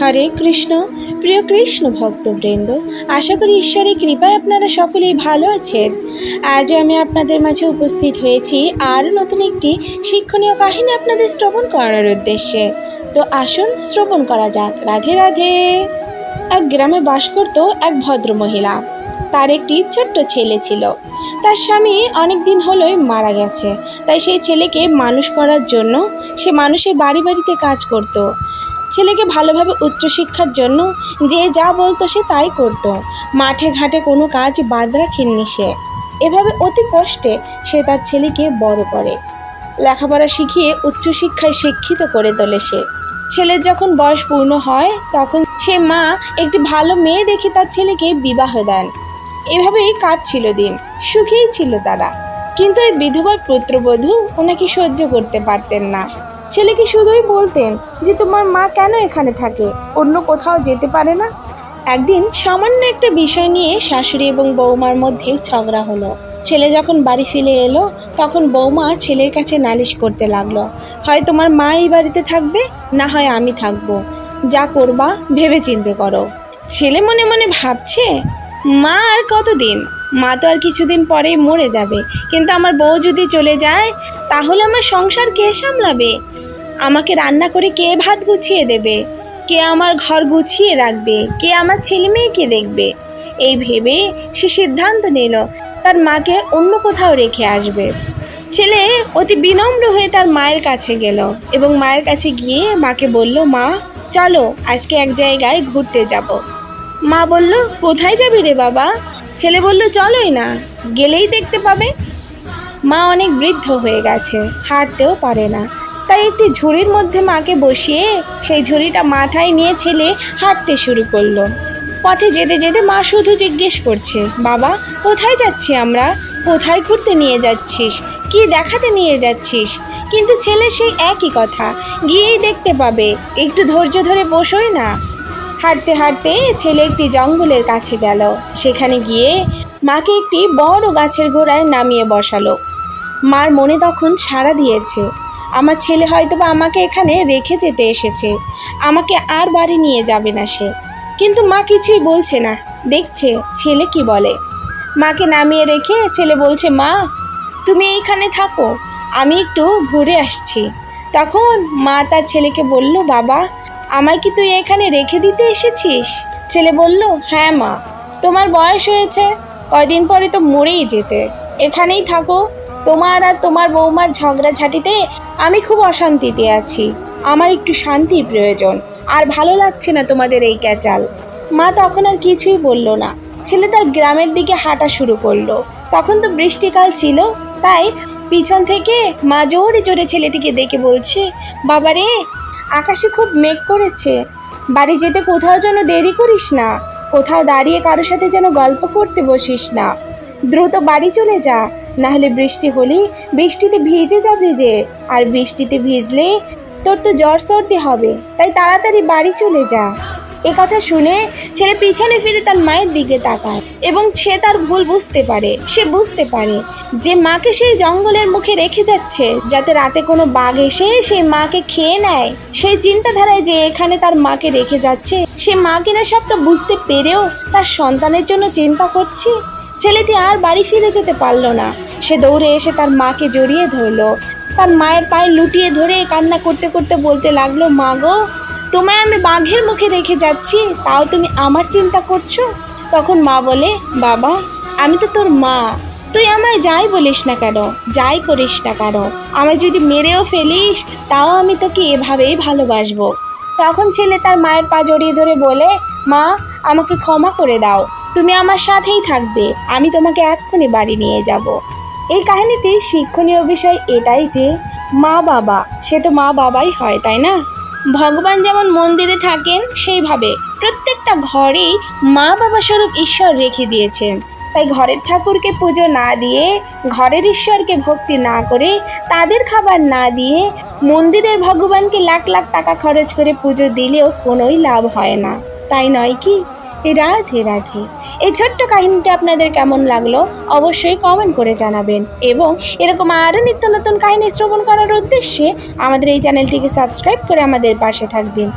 হরে কৃষ্ণ, প্রিয় কৃষ্ণ ভক্তবৃন্দ, আশা করি ঈশ্বরের কৃপায় আপনারা সকলেই ভালো আছেন। আজও আমি আপনাদের মাঝে উপস্থিত হয়েছি আর নতুন একটি শিক্ষণীয় কাহিনী আপনাদের শ্রবণ করার উদ্দেশ্যে। তো আসুন শ্রবণ করা যাক। রাধে রাধে। এক গ্রামে বাস করত এক ভদ্র মহিলা তার একটি ছোট্ট ছেলে ছিল। তার স্বামী অনেক দিন হলোই মারা গেছে। তাই সেই ছেলেকে মানুষ করার জন্য সে মানুষের বাড়ি বাড়িতে কাজ করত। ছেলেকে ভালোভাবে উচ্চশিক্ষার জন্য যে যা বলতো সে তাই করত। মাঠে ঘাটে কোনো কাজ বাদ রাখেননি সে। এভাবে অতি কষ্টে সে তার ছেলেকে বড় করে। লেখাপড়া শিখিয়ে উচ্চশিক্ষায় শিক্ষিত করে তোলে সে। ছেলের যখন বয়স পূর্ণ হয়, তখন সে মা একটি ভালো মেয়ে দেখে তার ছেলেকে বিবাহ দেন। এভাবেই কাটছিল দিন, সুখেই ছিল তারা। কিন্তু এই বিধবা পুত্রবধূ ওনাকে সহ্য করতে পারতেন না। ছেলেকে শুধুই বলতেন যে তোমার মা কেন এখানে থাকে? অন্য কোথাও যেতে পারে না? একদিন সামান্য একটা বিষয় নিয়ে শাশুড়ি এবং বৌমার মধ্যে ঝগড়া হলো। ছেলে যখন বাড়ি ফিরে এলো, তখন বৌমা ছেলের কাছে নালিশ করতে লাগল। হয় তোমার মা এই বাড়িতে থাকবে, না হয় আমি থাকব। যা করবা ভেবে চিন্তে করো। ছেলে মনে মনে ভাবছে, মা আর কতদিন? মা তো আর কিছুদিন পরেই মরে যাবে। কিন্তু আমার বউ যদি চলে যায়, তাহলে আমার সংসার কে সামলাবে? আমাকে রান্না করে কে ভাত গুছিয়ে দেবে? কে আমার ঘর গুছিয়ে রাখবে? কে আমার ছেলে মেয়েকে দেখবে? এই ভেবে সে সিদ্ধান্ত নিল, তার মাকে অন্য কোথাও রেখে আসবে। ছেলে অতি বিনম্র হয়ে তার মায়ের কাছে গেল এবং মায়ের কাছে গিয়ে মাকে বলল, মা, চলো, আজকে এক জায়গায় ঘুরতে যাব। মা বলল, কোথায় যাবি রে বাবা? ছেলে বলল, চলোই না, গেলেই দেখতে পাবে। মা অনেক বৃদ্ধ হয়ে গেছে, হাঁটতেও পারে না। তাই একটি ঝুড়ির মধ্যে মাকে বসিয়ে সেই ঝুড়িটা মাথায় নিয়ে ছেলে হাঁটতে শুরু করল। পথে যেতে যেতে মা শুধু জিজ্ঞেস করছে, বাবা, কোথায় যাচ্ছি আমরা? কোথায় ঘুরতে নিয়ে যাচ্ছিস? কি দেখাতে নিয়ে যাচ্ছিস? কিন্তু ছেলে সেই একই কথা, গিয়েই দেখতে পাবে, একটু ধৈর্য ধরে বসোই না। হাঁটতে হাঁটতে ছেলে একটি জঙ্গলের কাছে গেল। সেখানে গিয়ে মাকে একটি বড় গাছের গোড়ায় নামিয়ে বসালো। মার মনে তখন সাড়া দিয়েছে, আমার ছেলে হয়তো বা আমাকে এখানে রেখে যেতে এসেছে, আমাকে আর বাড়ি নিয়ে যাবে না সে। কিন্তু মা কিছুই বলছে না, দেখছে ছেলে কি বলে। মাকে নামিয়ে রেখে ছেলে বলছে, মা, তুমি এইখানে থাকো, আমি একটু ঘুরে আসছি। তখন মা তার ছেলেকে বলল, বাবা আমায় কি তুই এখানে রেখে দিতে এসেছিস? ছেলে বলল হ্যাঁ মা। তোমার বয়স হয়েছে। কয়দিন পরে তো মরেই যেতে। এখানেই থাকো। তোমার আর তোমার বৌমার ঝগড়াঝাটিতে আমি খুব অশান্তিতে আছি। আমার একটু শান্তির প্রয়োজন। আর ভালো লাগছে না তোমাদের এই ক্যাচাল। মা তখন আর কিছুই বলল না। ছেলে তার গ্রামের দিকে হাঁটা শুরু করল। তখন তো বৃষ্টিকাল ছিল। তাই পিছন থেকে মা জোরে জোরে ছেলেটিকে দেখে বলছে বাবা রে আকাশে খুব মেঘ করেছে। বাড়ি যেতে কোথাও যেন দেরি করিস না। কোথাও দাঁড়িয়ে কারোর সাথে যেন গল্প করতে বসিস না। দ্রুত বাড়ি চলে যা, নাহলে বৃষ্টি হলেই বৃষ্টিতে ভিজে যাবে যে। আর বৃষ্টিতে ভিজলে তোর তো জ্বর সর্দি হবে, তাই তাড়াতাড়ি বাড়ি চলে যা। এ কথা শুনে ছেলে পিছনে ফিরে তার মায়ের দিকে তাকায় এবং সে তার ভুল বুঝতে পারে, সে বুঝতে পারে যে মাকে সেই জঙ্গলের মুখে রেখে যাচ্ছে যাতে রাতে কোনো বাঘ এসে সেই মাকে খেয়ে নেয়। সেই চিন্তাধারায় যে এখানে তার মাকে রেখে যাচ্ছে, সে মা কিনা সবটা বুঝতে পেরেও তার সন্তানের জন্য চিন্তা করছে। ছেলেটি আর বাড়ি ফিরে যেতে পারল না। সে দৌড়ে এসে তার মাকে জড়িয়ে ধরলো। তার মায়ের পায়ে লুটিয়ে ধরে কান্না করতে করতে বলতে লাগল, মা গো তোমায় আমি বাঘের মুখে রেখে যাচ্ছি, তাও তুমি আমার চিন্তা করছ? তখন মা বলে, বাবা, আমি তো তোর মা। তুই আমায় যাই বলিস না কেন? যাই করিস না কেন? আমায় যদি মেরেও ফেলিস, তাও আমি তোকে এভাবেই ভালোবাসবো। তখন ছেলে তার মায়ের পা জড়িয়ে ধরে বলে, মা, আমাকে ক্ষমা করে দাও। তুমি আমার সাথেই থাকবে। আমি তোমাকে এক্ষুনি বাড়ি নিয়ে যাব। এই কাহিনীটির শিক্ষণীয় বিষয় এটাই যে, মা বাবা, সে তো মা বাবাই হয়, তাই না? ভগবান যেমন মন্দিরে থাকেন, সেইভাবে প্রত্যেকটা ঘরেই মা বাবা স্বরূপ ঈশ্বর রেখে দিয়েছেন। তাই ঘরের ঠাকুরকে পুজো না দিয়ে, ঘরের ঈশ্বরকে ভক্তি না করে, তাদের খাবার না দিয়ে মন্দিরের ভগবানকে লাখ লাখ টাকা খরচ করে পুজো দিলেও কোনোই লাভ হয় না। তাই নয় কি? রাধে রাধে। এই ছোট্ট কাহিনীটা আপনাদের কেমন লাগল অবশ্যই কমেন্ট করে জানাবেন। এবং এরকম আরও নিত্য নতুন কাহিনী শ্রবণ করার উদ্দেশ্যে আমাদের এই চ্যানেলটিকে সাবস্ক্রাইব করে আমাদের পাশে থাকবেন।